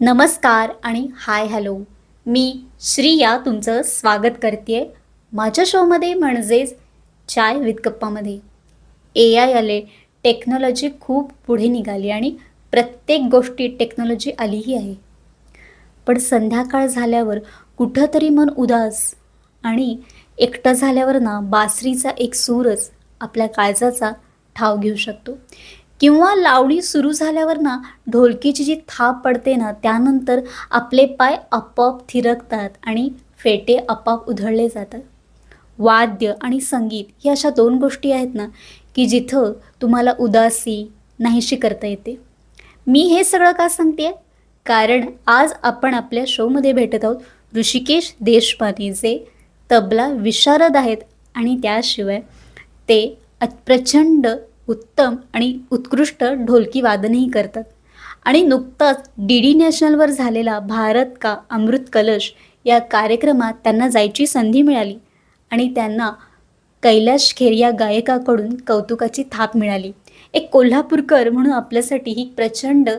नमस्कार आणि hi hello. मी श्रिया तुमचं स्वागत करते माझ्या शोमध्ये म्हणजेच चाय विथ गप्पामध्ये. ए आय आले टेक्नॉलॉजी खूप पुढे निघाली आणि प्रत्येक गोष्टी टेक्नॉलॉजी आलीही आहे. पण संध्याकाळ झाल्यावर कुठंतरी मन उदास आणि एकटं झाल्यावर ना बासरीचा एक सूरच आपल्या काळजाचा ठाव घेऊ शकतो. किंवा लावणी सुरू झाल्यावर ना ढोलकीची जी थाप पडते ना त्यानंतर आपले पाय आपोआप थिरकतात आणि फेटे आपोआप उधळले जातात. वाद्य आणि संगीत ही अशा दोन गोष्टी आहेत ना की जिथं तुम्हाला उदासी नाहीशी करता येते. मी हे सगळं का सांगते कारण आज आपण आपल्या शोमध्ये भेटत आहोत ऋषिकेश देशपांडे जे तबला विशारद आहेत आणि त्याशिवाय ते अ- प्रचंड उत्तम आणि उत्कृष्ट ढोलकी वादनही करतात. आणि नुकताच डी डी नॅशनलवर झालेला भारत का अमृत कलश या कार्यक्रमात त्यांना जायची संधी मिळाली आणि त्यांना कैलाश खेर या गायकाकडून कौतुकाची थाप मिळाली. एक कोल्हापूरकर म्हणून आपल्यासाठी ही प्रचंड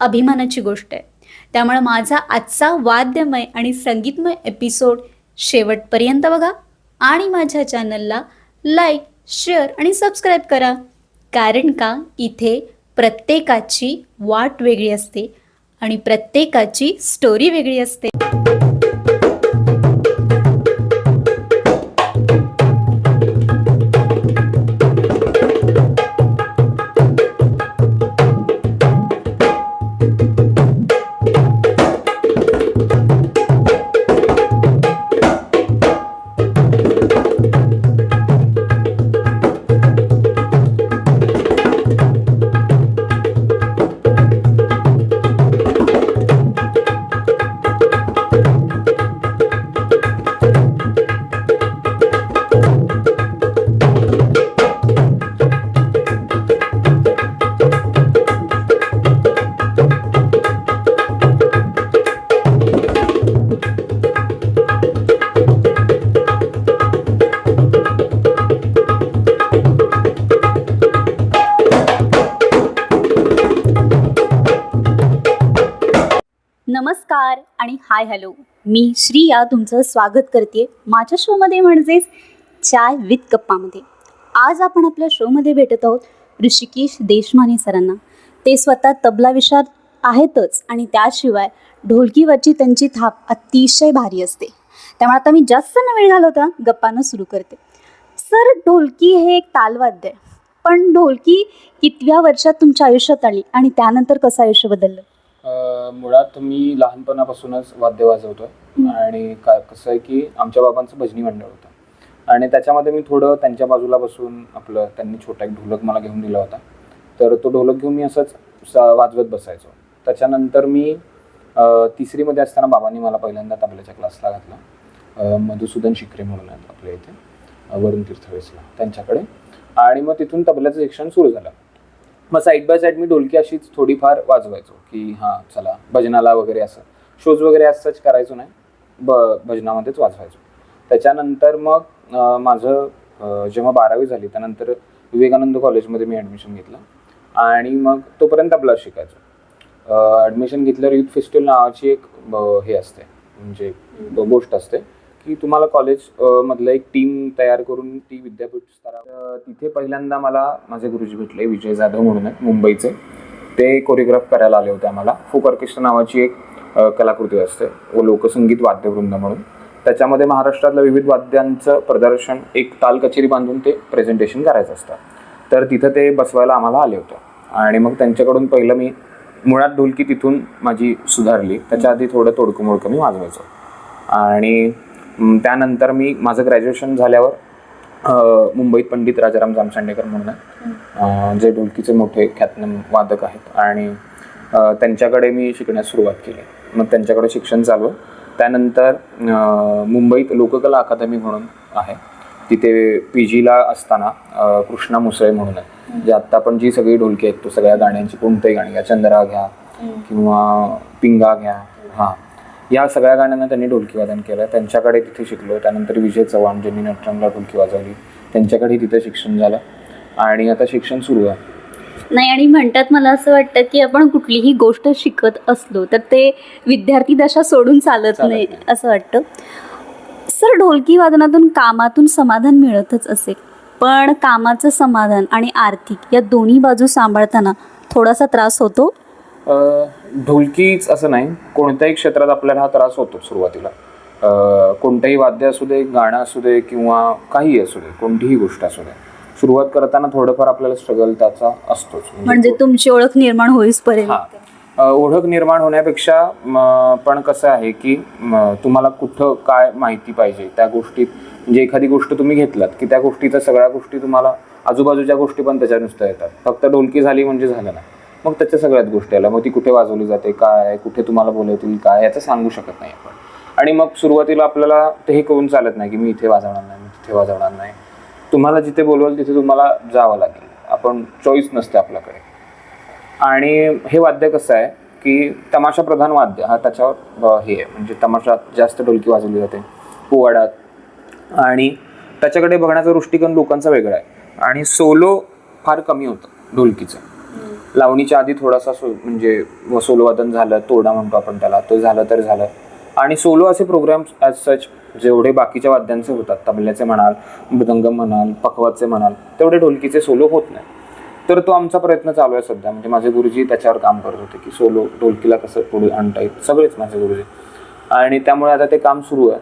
अभिमानाची गोष्ट आहे. त्यामुळे माझा आजचा वाद्यमय आणि संगीतमय एपिसोड शेवटपर्यंत बघा आणि माझ्या चॅनलला लाईक शेअर आणि सबस्क्राईब करा. कारण का? इथे प्रत्येकाची वाट वेगळी असते आणि प्रत्येकाची स्टोरी वेगळी असते. आणि हाय हॅलो. मी श्रिया तुमचं स्वागत करते माझ्या शोमध्ये म्हणजेच चाय विथ गप्पामध्ये. आज आपण आपल्या शोमध्ये भेटत आहोत ऋषिकेश देशमाने सरांना. ते स्वतः तबला विशार आहेतच आणि त्याशिवाय ढोलकीवरची त्यांची थाप अतिशय भारी असते. त्यामुळे आता मी जास्त न वेळ घालवता गप्पानं सुरू करते. सर ढोलकी हे एक तालवाद्य आहे. पण ढोलकी कितव्या वर्षात तुमच्या आयुष्यात आली आणि त्यानंतर कसं आयुष्य बदललं? मुळात मी लहानपणापासूनच वाद्य वाजवतो. आणि काय कसं आहे की आमच्या बाबांचं भजनी मंडळ होतं. आणि त्याच्यामध्ये मी थोडं त्यांच्या बाजूला बसून आपलं त्यांनी छोटा एक ढोलक मला घेऊन दिला होता. तर तो ढोलक घेऊन मी असंच सा- वाजवत बसायचो. त्याच्यानंतर मी तिसरीमध्ये असताना बाबांनी मला पहिल्यांदा तबल्याच्या क्लासला घातला. मधुसूदन शिकरे म्हणून आहेत आपल्या इथे वरुण तीर्थवेसला त्यांच्याकडे. आणि मग तिथून तबल्याचं शिक्षण सुरू झालं. मग साईड बाय साईड मी ढोलकी अशीच थोडीफार वाजवायचो की हां चला भजनाला वगैरे असं. शोज वगैरे असंच करायचो नाही. ब भजनामध्येच वाजवायचो. त्याच्यानंतर मग माझं जेव्हा बारावी झाली त्यानंतर विवेकानंद कॉलेजमध्ये मी ॲडमिशन घेतलं. आणि मग तोपर्यंत आपला शिकायचो. ॲडमिशन घेतल्यावर युथ फेस्टिवल नावाची एक हे असते म्हणजे गोष्ट असते. की तुम्हाला कॉलेज मधलं एक टीम तयार करून ती विद्यापीठ स्तरावर. तिथे पहिल्यांदा मला माझे गुरुजी भेटले विजय जाधव म्हणून आहेत मुंबईचे. ते कोरिओग्राफ करायला आले होते आम्हाला. फोक ऑर्केस्ट्रा नावाची एक कलाकृती असते. व लोकसंगीत वाद्यवृंद म्हणून. त्याच्यामध्ये महाराष्ट्रातल्या विविध वाद्यांचं प्रदर्शन एक ताल कचेरी बांधून ते प्रेझेंटेशन करायचं असतं. तर तिथं ते बसवायला आम्हाला आले होते. आणि मग त्यांच्याकडून पहिलं मी मुळात ढोलकी तिथून माझी सुधारली. त्याच्या आधी थोडं तोडकं मोडकं मी वाजवायचो. आणि त्यानंतर मी माझं ग्रॅज्युएशन झाल्यावर मुंबईत पंडित राजाराम जामसांडेकर म्हणून आहेत जे ढोलकीचे मोठे ख्यातनाम वादक आहेत. आणि त्यांच्याकडे मी शिकण्यास सुरुवात केली. मग त्यांच्याकडे शिक्षण चालू आहे. त्यानंतर मुंबईत लोककला अकादमी म्हणून आहे. तिथे पी जीला असताना कृष्णा मुसळे म्हणून आहे. जे आत्ता आपण जी सगळी ढोलकी ऐकतो सगळ्या गाण्यांची कोणतेही गाणी घ्या चंद्रा घ्या किंवा पिंगा घ्या हां. या सगळ्या गाण्यांना त्यांनी ढोलकी वादन केलं. त्यांच्याकडे तिथे शिकलो. त्यानंतर विजय चव्हाण ज्यांनी नटरंगला ढोलकी वाजवली त्यांच्याकडे तिथे शिक्षण झालं. आणि आता शिक्षण सुरू आहे. नाही आणि म्हणतात मला असं वाटतं की आपण कुठलीही गोष्ट शिकत असलो तर ते विद्यार्थी दशा सोडून चालत नाही. असं वाटतं. सर ढोलकी वादनातून कामातून समाधान मिळतच असेल पण कामाचं समाधान आणि आर्थिक या दोन्ही बाजू सांभाळताना थोडासा त्रास होतो? ढोलकीच असं नाही. कोणत्याही क्षेत्रात आपल्याला हा त्रास होतो सुरुवातीला. कोणतंही वाद्य असू दे गाणं असू दे किंवा काही असू दे कोणतीही गोष्ट असू दे. सुरुवात करताना थोडंफार आपल्याला स्ट्रगल त्याचा असतोच. म्हणजे तुमची ओळख निर्माण होईसपर्यंत. हा. ओळख निर्माण होण्यापेक्षा पण कसं आहे की तुम्हाला कुठं काय माहिती पाहिजे त्या गोष्टीत म्हणजे एखादी गोष्ट तुम्ही घेतलात की त्या गोष्टीच्या सगळ्या गोष्टी तुम्हाला आजूबाजूच्या गोष्टी पण त्याच्या नुसत्या येतात. फक्त ढोलकी झाली म्हणजे झालं ना मग त्याच्या सगळ्यात गोष्टी आल्या. मग ती कुठे वाजवली जाते काय कुठे तुम्हाला बोलवतील काय याचं सांगू शकत नाही आपण. आणि मग सुरुवातीला आपल्याला ते हे करून चालत नाही की मी इथे वाजवणार नाही मी तिथे वाजवणार नाही. तुम्हाला जिथे बोलवाल तिथे तुम्हाला जावं लागेल. आपण चॉईस नसते आपल्याकडे. आणि हे वाद्य कसं आहे की तमाशा प्रधान वाद्य हा त्याच्यावर हे आहे. म्हणजे तमाशात जास्त ढोलकी वाजवली जाते पोवाड्यात. आणि त्याच्याकडे बघण्याचा दृष्टिकोन लोकांचा वेगळा आहे. आणि सोलो फार कमी होतं ढोलकीचं. लावणीच्या आधी थोडासा सो म्हणजे व झालं तोडा म्हणतो आपण त्याला तो झालं तर झालं. आणि सोलो असे प्रोग्राम्स ॲज सच जेवढे बाकीच्या वाद्यांचे होतात तबल्याचे म्हणाल मृदंग म्हणाल पखवाचे म्हणाल तेवढे ढोलकीचे सोलो होत नाही. तर तो आमचा प्रयत्न चालू आहे सध्या. म्हणजे माझे गुरुजी त्याच्यावर काम करत होते की सोलो ढोलकीला कसं पुढे आणता येईल सगळेच माझे गुरुजी. आणि त्यामुळे आता ते काम सुरू आहे.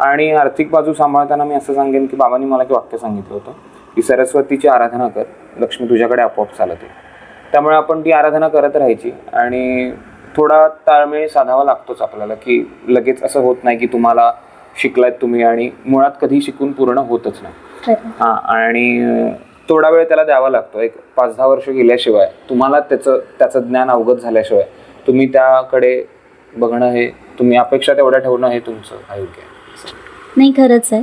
आणि आर्थिक बाजू सांभाळताना मी असं सांगेन की बाबांनी मला एक वाक्य सांगितलं होतं की सरस्वतीची आराधना कर लक्ष्मी तुझ्याकडे आपोआप चालत. आहे त्यामुळे आपण ती आराधना करत राहायची. आणि थोडा ताळमेळ साधावा लागतोच आपल्याला की लगेच असं होत नाही की तुम्हाला शिकलायत तुम्ही आणि मुळात कधी शिकून पूर्ण होतच नाही. हा आणि थोडा वेळ त्याला द्यावा लागतो. एक पाच दहा वर्ष गेल्याशिवाय तुम्हाला त्याचं त्याचं ज्ञान अवगत झाल्याशिवाय तुम्ही त्याकडे बघणं हे तुम्ही अपेक्षा तेवढ्या ठेवणं हे तुमचं अयोग्य आहे. नाही खरंच आहे.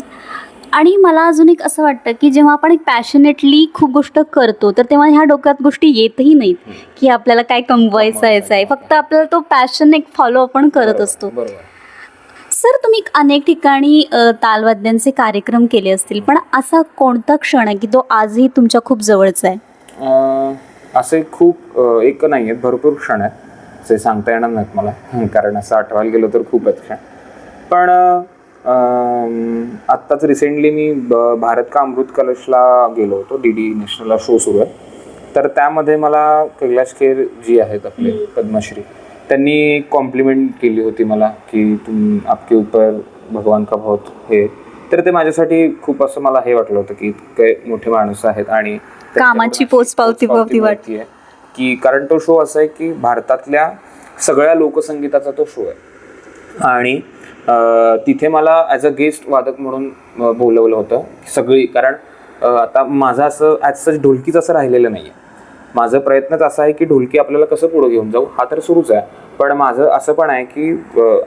आणि मला अजून एक असं वाटतं की जेव्हा आपण एक पॅशनेटली खूप गोष्ट करतो तर तेव्हा ह्या डोक्यात गोष्टी येतही नाहीत की आपल्याला काय कमवायचं यायचं आहे. फक्त आपल्याला तो पॅशन एक फॉलो आपण करत असतो. बरोबर. सर तुम्ही अनेक ठिकाणी तालवाद्यांचे कार्यक्रम केले असतील पण असा कोणता क्षण आहे की तो आजही तुमच्या खूप जवळचा आहे? असे खूप एक नाही आहेत भरपूर क्षण आहेत. असे सांगता येणार नाहीत मला. हं, कारण असं आठवायला गेलो तर खूप आहेत क्षण पण आत्ताच रिसेंटली मी भारत का अमृत कलशला गेलो होतो डी डी नॅशनलला शो सुरू आहे. तर त्यामध्ये मला कैलाश खेर जी आहेत आपले पद्मश्री त्यांनी कॉम्प्लिमेंट केली होती मला की तुम आपके ऊपर भगवान का बहुत हे. तर ते माझ्यासाठी खूप असं मला हे वाटलं होतं की काही मोठे माणूस आहेत आणि कामाची पोचपावती पावती वाट- माहिती आहे की कारण तो शो असा आहे की भारतातल्या सगळ्या लोकसंगीताचा तो शो आहे. आणि तिथे मला ॲज अ गेस्ट वादक म्हणून बोलवलं होतं सगळी. कारण आता माझं असं ॲज सच ढोलकीच असं राहिलेलं नाही आहे माझं प्रयत्नच असा आहे की ढोलकी आपल्याला कसं पुढं घेऊन जाऊ हा तर सुरूच आहे. पण माझं असं पण आहे की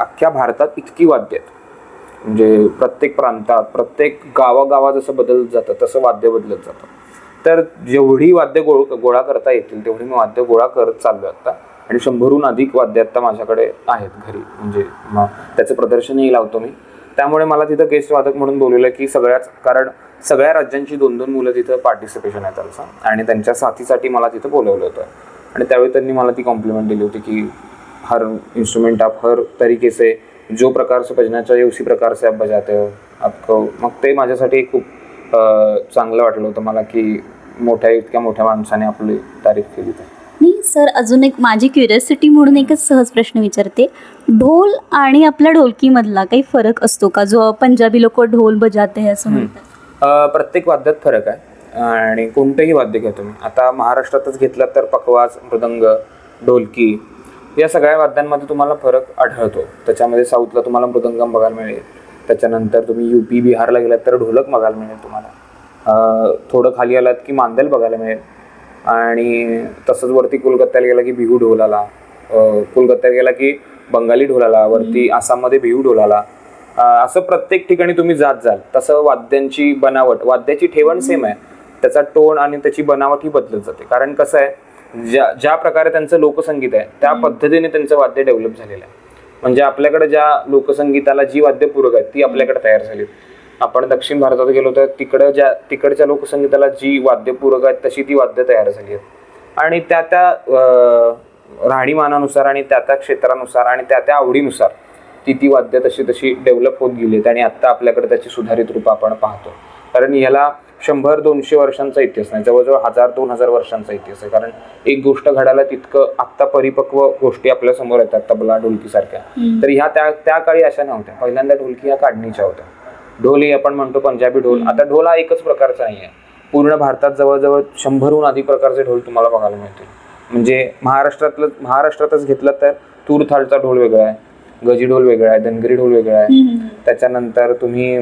अख्ख्या भारतात इतकी वाद्य आहेत. म्हणजे प्रत्येक प्रांतात प्रत्येक गावागावात जसं बदलत जातं तसं वाद्य बदलत जातं. तर जेवढी वाद्य गोळ गोळा करता येतील तेवढी मी वाद्य गोळा करत चाललो आत्ता आणि शंभरहून अधिक वाद्य आत्ता माझ्याकडे आहेत घरी. म्हणजे मग त्याचं प्रदर्शनही लावतो मी. त्यामुळे मला तिथं गेस्ट वादक म्हणून बोलवलं की सगळ्याच कारण सगळ्या राज्यांची दोन दोन मुलं तिथं पार्टिसिपेशन आहे त्यांचं आणि त्यांच्या साथीसाठी मला तिथं बोलवलं होतं. आणि त्यावेळी त्यांनी मला ती कॉम्प्लिमेंट दिली होती की हर इंस्ट्रूमेंट आप हर तरीके से जो प्रकार से बजना उसी प्रकार से आप बजाते हो. आपको मग ते माझ्यासाठी खूप चांगलं वाटलं होतं मला की मोठ्या इतक्या मोठ्या माणसाने आपली तारीफ केली तर. नाही सर अजून एक माझी क्युरियोसिटी म्हणून एकच सहज प्रश्न विचारते. ढोल आणि आपल्या ढोलकीमधला काही फरक असतो का? जो पंजाबी लोक ढोल बजाते हैं असं म्हणतात. अं, प्रत्येक वाद्यात फरक आहे. आणि कोणतंही वाद्य घ्या तुम्ही आता महाराष्ट्रातच घेतलात तर पकवाज मृदंग ढोलकी या सगळ्या वाद्यांमध्ये तुम्हाला फरक आढळतो. त्याच्यामध्ये साऊथला तुम्हाला मृदंगम बघायला मिळेल. त्याच्यानंतर तुम्ही यू पी बिहारला गेलात तर ढोलक बघायला मिळेल तुम्हाला. थोडं खाली आलात की मांदल बघायला मिळेल. आणि तसंच वरती कोलकात्याला गेला की बिहू ढोल आला अं, कोलकात्याला गेला की बंगाली ढोल आला वरती आसाममध्ये बिहू ढोल आला अं, असं प्रत्येक ठिकाणी तुम्ही जात जाल. तसं वाद्यांची बनावट वाद्याची ठेवण सेम आहे. त्याचा टोन आणि त्याची बनावट ही बदलत जाते. कारण कसं आहे ज्या ज्या प्रकारे त्यांचं लोकसंगीत आहे त्या पद्धतीने त्यांचं वाद्य डेव्हलप झालेलं आहे. म्हणजे आपल्याकडे ज्या लोकसंगीताला जी वाद्य पूरक आहेत ती आपल्याकडे तयार झाली. आपण दक्षिण भारतात गेलो तर तिकडं ज्या तिकडच्या लोकसंगीताला जी वाद्य पूरक आहेत तशी ती वाद्य तयार झाली आहेत. आणि त्या त्या राहणीमानानुसार आणि त्या त्या क्षेत्रानुसार आणि त्या त्या आवडीनुसार ती ती वाद्य तशी तशी डेव्हलप होत गेलीत आणि आत्ता आपल्याकडे त्याची सुधारित रूप आपण पाहतो. कारण याला शंभर दोनशे वर्षांचा इतिहास नाही जवळजवळ हजार दोन हजार वर्षांचा इतिहास आहे. कारण एक गोष्ट घडायला तितकं आत्ता परिपक्व गोष्टी आपल्यासमोर येतात तबला ढोलकी सारख्या तर ह्या त्या त्या काळी अशा नव्हत्या. पहिल्यांदा ढोलकी ह्या काढणीच्या होत्या. ढोल ही आपण म्हणतो पंजाबी ढोल. आता ढोल हा एकच प्रकारचा नाही आहे पूर्ण भारतात जवळजवळ शंभरहून अधिक प्रकारचे ढोल तुम्हाला बघायला मिळतील. म्हणजे महाराष्ट्रातलं महाराष्ट्रातच घेतलं तर तूर थाळचा ढोल वेगळा आहे गजी ढोल वेगळा आहे धनगरी ढोल वेगळा आहे. त्याच्यानंतर तुम्ही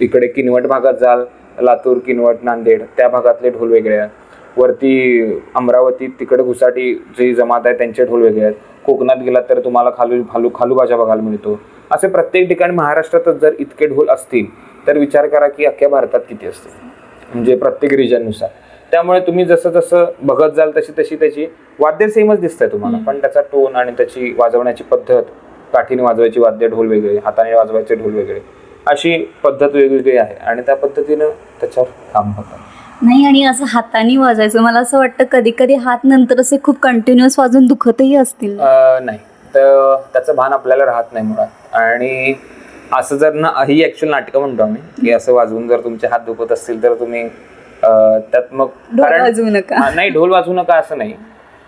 इकडे किनवट भागात जाल लातूर किनवट नांदेड त्या भागातले ढोल वेगळे आहेत. वरती अमरावती तिकडे घुसाटी जी जमात आहे त्यांचे ढोल वेगळे आहेत. कोकणात गेलात तर तुम्हाला खालू खालू खालूबाजा बघायला मिळतो. असे प्रत्येक ठिकाणी महाराष्ट्रातच जर इतके ढोल असतील तर विचार करा की अख्ख्या भारतात किती असतील. म्हणजे प्रत्येक रिजननुसार त्यामुळे तुम्ही जसं जसं बघत जाल तशी तशी त्याची वाद्य सेमच दिसतंय तुम्हाला. पण त्याचा टोन आणि त्याची वाजवण्याची पद्धत काठीने वाजवायची वाद्य ढोल वेगळे हाताने वाजवायचे ढोल वेगळे अशी पद्धत वेगवेगळी आहे. आणि त्या पद्धतीनं त्याच्यावर काम होतं. नाही आणि असं हाताने वाजायचं मला असं वाटतं कधी कधी हात नंतर असे खूप कंटिन्युअस वाजून दुखतही असतील. नाही. तर त्याचं भान आपल्याला राहत नाही मुळात. आणि असं जर ना ही ऍक्च्युअल नाटकं म्हणतो आम्ही की असं वाजवून जर तुमचे हात दुखत असतील तर तुम्ही त्यात मग ढोल वाजवू नका. नाही ढोल वाजवू नका असं नाही.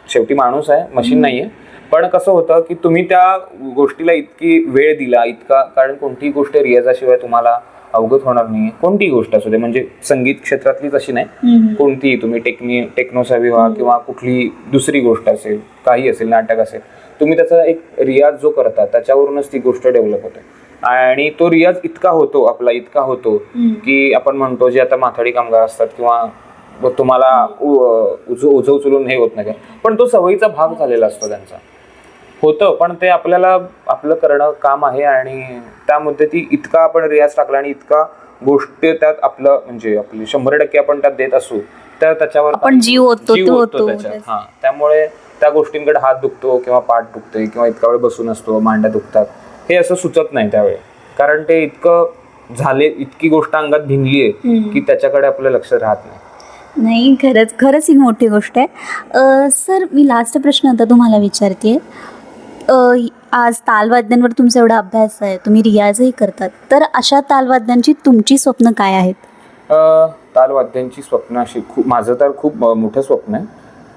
शेवटी माणूस आहे मशीन नाहीये. पण कसं होतं की तुम्ही त्या गोष्टीला इतकी वेळ दिला इतका कारण कोणतीही गोष्ट रियाजाशिवाय तुम्हाला अवगत होणार नाही कोणतीही गोष्ट असू दे म्हणजे संगीत क्षेत्रातलीच अशी नाही. कोणतीही तुम्ही टेक्नी टेक्नोचा विवाह किंवा कुठली दुसरी गोष्ट असेल काही असेल नाटक असेल तुम्ही त्याचा एक रियाज जो करता त्याच्यावरूनच ती गोष्ट डेव्हलप होते. आणि तो रियाज इतका होतो आपला इतका होतो की आपण म्हणतो जे आता माथाडी कामगार असतात किंवा तुम्हाला उजव उचलून हे होत नाही. पण तो सवयीचा भाग झालेला असतो त्यांचा. होतं पण ते आपल्याला आपलं करणं काम आहे आणि त्यामध्ये ती इतका आपण रियाज टाकला आणि इतका गोष्टी त्यात आपलं म्हणजे आपली शंभर टक्के आपण त्यात देत असू तर त्याच्यावर आपण जीव ओततो जीव तो ओततो. त्याच्यात. हा त्यामुळे त्या गोष्टींकडे हात दुखतो किंवा पाठ दुखते किंवा इतका वेळ बसून असतो मांड्या दुखतात. हे असं सुचत नाही त्यावेळी. कारण ते इतकं झाले इतकी गोष्ट अंगात भिनली आहे की त्याच्याकडे आपलं लक्ष राहत नाही. नाही खरंच खरंच ही मोठी गोष्ट आहे. सर मी लास्ट प्रश्न आता तुम्हाला विचारते आज तालवाद्यांवर तुमचा एवढा अभ्यास आहे तुम्ही रियाजही करतात. तर अशा तालवाद्यांची तुमची स्वप्न काय आहेत? अ, तालवाद्यांची स्वप्न अशी खूप माझं तर खूप मोठं स्वप्न आहे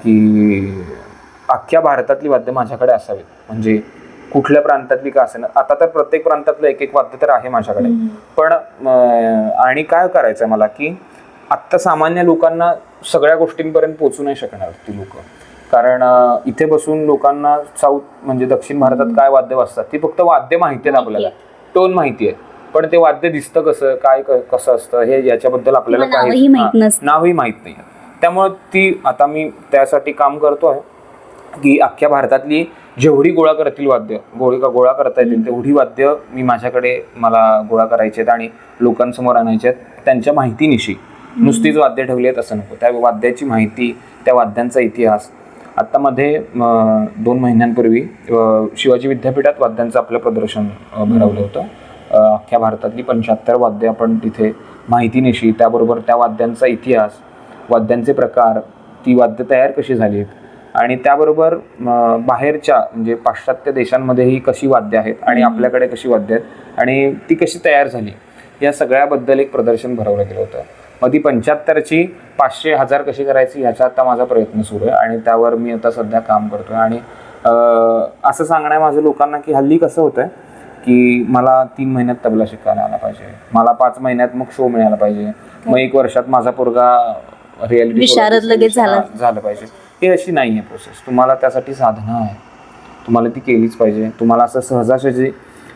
की अख्ख्या भारतातली वाद्य माझ्याकडे असावीत. म्हणजे कुठल्या प्रांतातली का असेना आता तर प्रत्येक प्रांतातलं एक एक वाद्य तर आहे माझ्याकडे. पण आणि काय करायचं मला की आत्ता सामान्य लोकांना सगळ्या गोष्टींपर्यंत पोहोचू नाही शकणार ती लोक. कारण इथे बसून लोकांना साऊथ म्हणजे दक्षिण भारतात काय वाद्य वाजतात ती फक्त वाद्य माहिती आहेत आपल्याला. टोन माहिती आहे. पण ते वाद्य दिसतं कसं काय क- कसं असतं हे याच्याबद्दल आपल्याला किंवा काही- नावही माहीत हा, नसतं. नावही माहीत नाही. त्यामुळे ती आता मी त्यासाठी काम करतो आहे की अख्ख्या भारतातली जेवढी गोळा करतील वाद्य गोळी गोळा करता येतील तेवढी वाद्य मी माझ्याकडे मला गोळा करायचे आहेत आणि लोकांसमोर आणायचे आहेत. त्यांच्या माहितीनिशी नुसतीच वाद्य ठेवली आहेत असं नको. त्या वाद्याची माहिती त्या वाद्यांचा इतिहास. आत्ता मध्ये दोन महिन्यांपूर्वी अं, शिवाजी विद्यापीठात वाद्यांचं आपलं प्रदर्शन अं, भरवलं होतं. अख्ख्या भारतातली पंच्याहत्तर वाद्य आपण तिथे माहितीनिशी त्याबरोबर त्या वाद्यांचा इतिहास वाद्यांचे प्रकार ती वाद्य तयार कशी झाली आणि त्याबरोबर बाहेरच्या म्हणजे पाश्चात्य देशांमध्येही कशी वाद्य आहेत आणि आपल्याकडे कशी वाद्य आहेत आणि ती कशी तयार झाली या सगळ्याबद्दल एक प्रदर्शन भरवलं गेलं होतं. मग ती पंच्याहत्तरची पाचशे हजार कशी करायची ह्याचा आता माझा प्रयत्न सुरू आहे आणि त्यावर मी आता सध्या काम करतोय. आणि अं, असं सांगणं आहे माझं लोकांना की हल्ली कसं होतंय की मला तीन महिन्यात तबला शिकायला आला पाहिजे. मला पाच महिन्यात मग शो मिळाला पाहिजे. मग एक वर्षात माझा पोरगा रियालिटी विशारद लगेच झाला. झालं. पाहिजे. ही अशी नाही आहे प्रोसेस तुम्हाला त्यासाठी साधना आहे. तुम्हाला ती केलीच पाहिजे. तुम्हाला असं सहजासहजी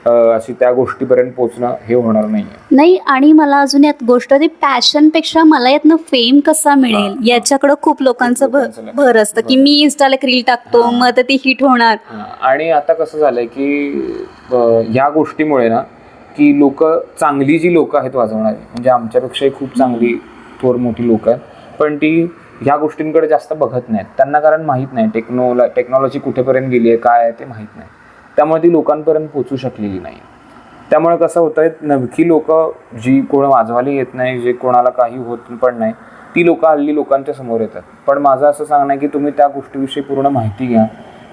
अशी त्या गोष्टीपर्यंत पोहोचणं हे होणार नाही नाही आणि मला अजून यात गोष्ट ती पॅशनपेक्षा मला यातनं फेम कसा मिळेल याच्याकडं खूप लोकांचं भर. भर असतं की मी इन्स्टाला एक रील टाकतो मग आता ती हिट होणार. आणि आता कसं झालंय की ह्या गोष्टीमुळे ना की लोक चांगली जी लोक आहेत वाजवणारी म्हणजे आमच्यापेक्षाही खूप चांगली थोर मोठी लोक आहेत पण ती ह्या गोष्टींकडे जास्त बघत नाहीत. त्यांना कारण माहीत नाही टेक्नोला टेक्नॉलॉजी कुठेपर्यंत गेली आहे काय आहे ते माहीत नाही. त्यामुळे ती लोकांपर्यंत पोचू शकलेली नाही. त्यामुळे कसं होतं आहे नवखी लोक जी कोण वाजवायला येत नाही जे कोणाला काही होत पण नाही ती लोक हल्ली लोकांच्या समोर येतात. पण माझं असं सांगणं आहे की तुम्ही त्या गोष्टीविषयी पूर्ण माहिती घ्या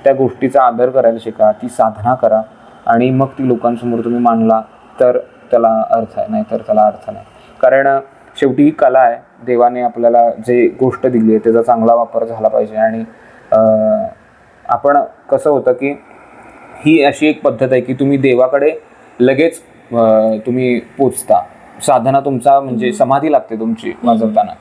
त्या गोष्टीचा आदर करायला शिका ती साधना करा आणि मग ती लोकांसमोर तुम्ही मांडला तर त्याला अर्थ आहे नाहीतर त्याला अर्थ नाही. कारण शेवटी ही कला आहे देवाने आपल्याला जे गोष्ट दिली आहे त्याचा चांगला वापर झाला पाहिजे आणि आपण कसं होतं की ही अशी एक पद्धत आहे की तुम्ही देवाकडे लगेच तुम्ही पोचता. साधना तुमचा म्हणजे समाधी लागते तुमची वाजवताना.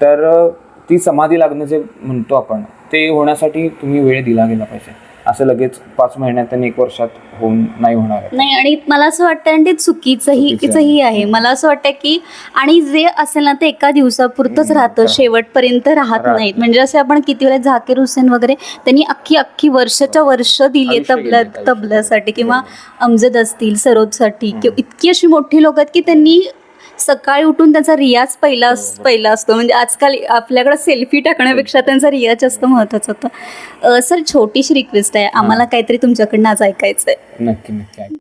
तर ती समाधी लागणं जे म्हणतो आपण ते होण्यासाठी तुम्ही वेळ दिला गेला पाहिजे. असं लगेच पाच महिन्यात आणि एक वर्षात होऊन नाही होणार आहे. नाही आणि मला असं वाटतं आणि ते चुकीचंही चुकीचं चुकीचंही आहे. मला असं वाटतं की आणि जे असेल ना ते एका दिवसापुरतंच राहतं. शेवटपर्यंत राहत राहत. नाहीत. म्हणजे असे आपण किती वेळा झाकीर हुसेन वगैरे त्यांनी अख्खी अख्खी वर्षाच्या वर्ष दिली आयुष्य तबला आयुष्य तबल्यासाठी किंवा बरोबर. अमजद असतील सरोदसाठी. किंवा इतकी अशी मोठी लोक आहेत की त्यांनी सकाळी उठून त्यांचा रियाज पहिला हो, हो. पहिला असतो. म्हणजे आजकाल आपल्याकडे सेल्फी टाकण्यापेक्षा त्यांचा रियाज जास्त महत्त्वाचा होता. सर छोटीशी रिक्वेस्ट आहे. आम्हाला काहीतरी तुमच्याकडनं आज ऐकायचं आहे नक्की नक्की.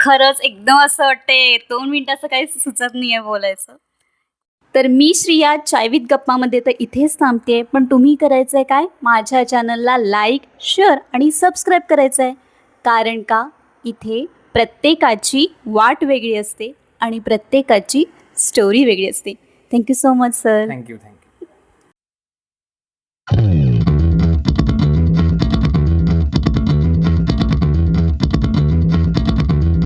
खरंच एकदम असं वाटते दोन मिनिटाचं काही सुचत नाही आहे बोलायचं. तर मी श्रिया चायवित गप्पामध्ये तर इथेच थांबते पण तुम्ही करायचं आहे काय? माझ्या चॅनलला लाईक शेअर आणि सबस्क्राईब करायचं आहे कारण का? इथे प्रत्येकाची वाट वेगळी असते आणि प्रत्येकाची स्टोरी वेगळी असते. Thank you so much sir thank you thank you